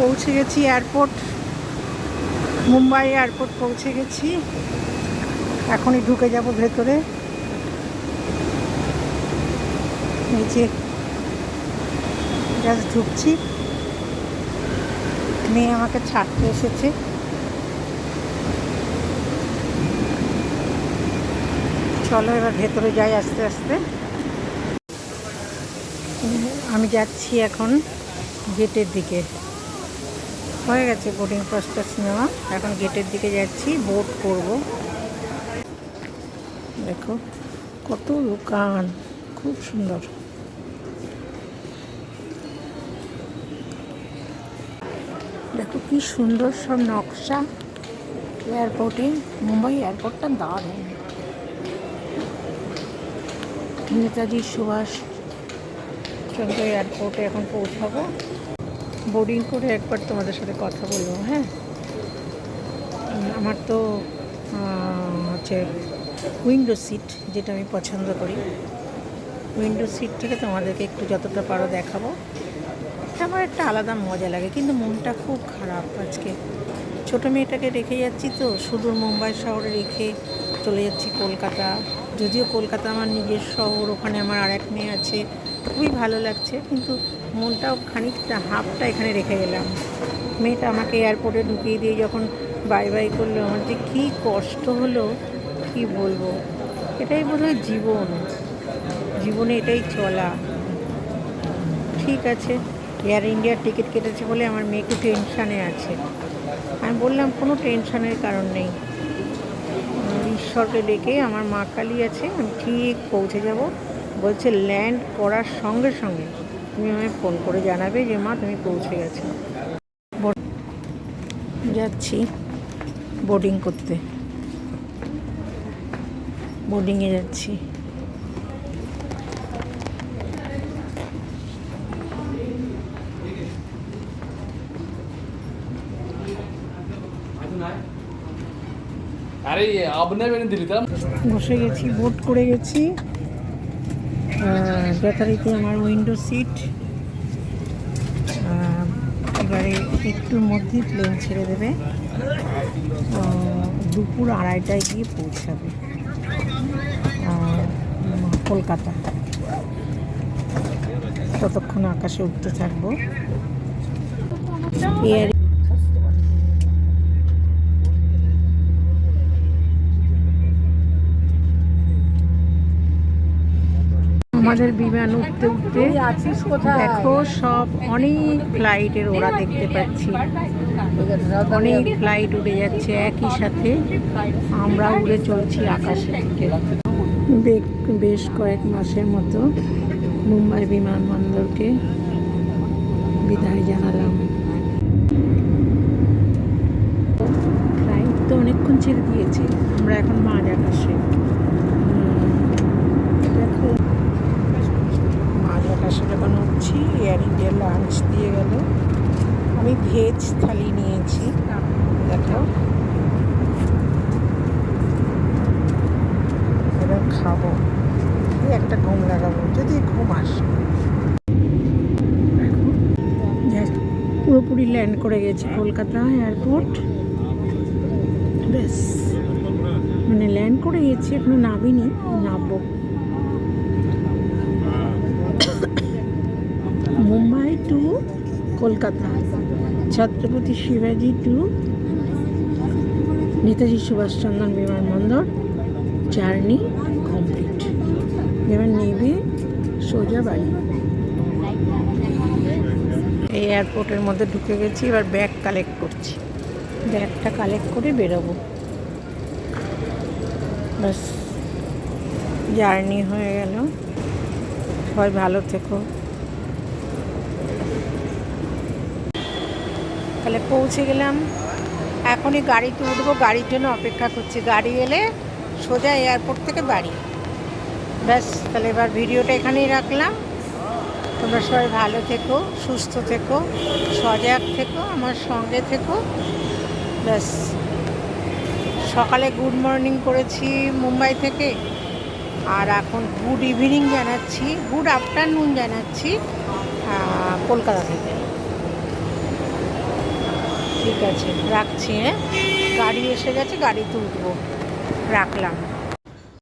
পৌঁছে গেছি airport Mumbai airport পৌঁছে গেছি। এখনই ঢুকে যাব ভেতরে। এই যে জাস্ট ঢুকছি। মেয়ে আমাকে ছাড়তে এসেছে। চলো এবার ভেতরে যাই আস্তে আস্তে। আমি যাচ্ছি এখন গেটের দিকে। হয়ে গেছে বোটিং পাসটাস নেওয়া। এখন গেটের দিকে যাচ্ছি বোট করব। দেখো, কত দোকান, খুব সুন্দর। দেখো কি সুন্দর সব নকশা। এয়ারপোর্টে মুম্বাই এয়ারপোর্টটা দারুণ। নেতাজি সুভাষ চন্দ্র এয়ারপোর্টে এখন পৌঁছাবো। বোর্ডিং করে একবার তোমাদের সাথে কথা বলব হ্যাঁ? আমার তো হচ্ছে উইন্ডো সিট যেটা আমি পছন্দ করি। উইন্ডো সিট থেকে তোমাদেরকে একটু যতটা পারো দেখাবো। আমার একটা আলাদা মজা লাগে, কিন্তু মনটা খুব খারাপ আজকে। ছোটো মেয়েটাকে রেখে যাচ্ছি তো সুদূর মুম্বাই শহরে রেখে চলে যাচ্ছি কলকাতা। যদিও কলকাতা আমার নিজের শহর, ওখানে আমার আর এক মেয়ে আছে। খুবই ভালো লাগছে, কিন্তু মনটাও খানিকটা হাফটা এখানে রেখে গেলাম। মেয়েটা আমাকে এয়ারপোর্টে ঢুকিয়ে দিয়ে যখন বাই বাই করল, আমার যে কী কষ্ট হলো, কি বলব? এটাই বোধহয় জীবন। জীবনে এটাই চলা। ঠিক আছে এয়ার ইন্ডিয়ার টিকিট কেটেছে বলে আমার মেয়ে একটু টেনশানে আছে। আমি বললাম, কোনো টেনশনের কারণ নেই। ঈশ্বরকে ডেকে আমার মা কালী আছে, আমি ঠিক পৌঁছে যাব। বলছে ল্যান্ড করার সঙ্গে সঙ্গে তুমি আমায় ফোন করে জানাবে যে মা তুমি পৌঁছে গেছো। যাচ্ছি বোর্ডিং করতে। বোর্ডিংয়ে যাচ্ছি। বসে গেছি বোট করে গেছি। আহ, যথারীতি আমার উইন্ডো সিট। এবারে একটুর মধ্যেই প্লেন ছেড়ে দেবে। দুপুর আড়াইটায় গিয়ে পৌঁছাবে। কলকাতা। ততক্ষণ আকাশে উঠতে থাকব। এয়ার আমাদের বিমান উঠতে উঠতে দেখো সব অনেক ফ্লাইটের ওরা দেখতে পাচ্ছি। অনেক ফ্লাইট উড়ে যাচ্ছে একই সাথে। আমরা উড়ে চলছি আকাশে। বেশ কয়েক মাসের মতো মুম্বাই বিমানবন্দরকে বিদায় জানালাম। ফ্লাইট তো অনেকক্ষণ ছেড়ে দিয়েছে। আমরা এখন মাঝ আকাশে উম, দেখো মাঝ আকাশে যখন উঠছি এয়ার ইন্ডিয়া লাঞ্চ দিয়ে গেল আমি থালি নিয়েছি। দেখো। এবার খাব। একটা ঘুম লাগাবো, যদি ঘুম আসে। পুরোপুরি ল্যান্ড করে গেছি কলকাতা এয়ারপোর্ট। ব্যাস। মানে ল্যান্ড করে গেছি, এখনও নামিনি, নামবো। মুম্বাই টু কলকাতা। ছত্রপতি শিবাজি টু, নেতাজি সুভাষচন্দ্র বিমানবন্দর জার্নি কমপ্লিট। এবার নেবে সোজা বাড়ি। এই এয়ারপোর্টের মধ্যে ঢুকে গেছি, এবার ব্যাগ কালেক্ট করছি। ব্যাগটা কালেক্ট করে বেরোবো। ব্যাস, জার্নি হয়ে গেল। সবাই ভালো থেকো। তাহলে পৌঁছে গেলাম। এখনই গাড়িতে উঠবো, গাড়ির জন্য অপেক্ষা করছি। গাড়ি এলে সোজা এয়ারপোর্ট থেকে বাড়ি। ব্যাস, তাহলে এবার ভিডিওটা এখানেই রাখলাম। তোমরা সবাই ভালো থেকো, সুস্থ থেকো, সজাগ থেকো, আমার সঙ্গে থেকো। ব্যাস, সকালে গুড মর্নিং করেছি মুম্বাই থেকে। আর এখন গুড ইভিনিং জানাচ্ছি গুড আফটারনুন জানাচ্ছি কলকাতা থেকে। ঠিক আছে রাখছি হ্যাঁ? গাড়ি এসে গেছে গাড়ি তুলবো। রাখলাম।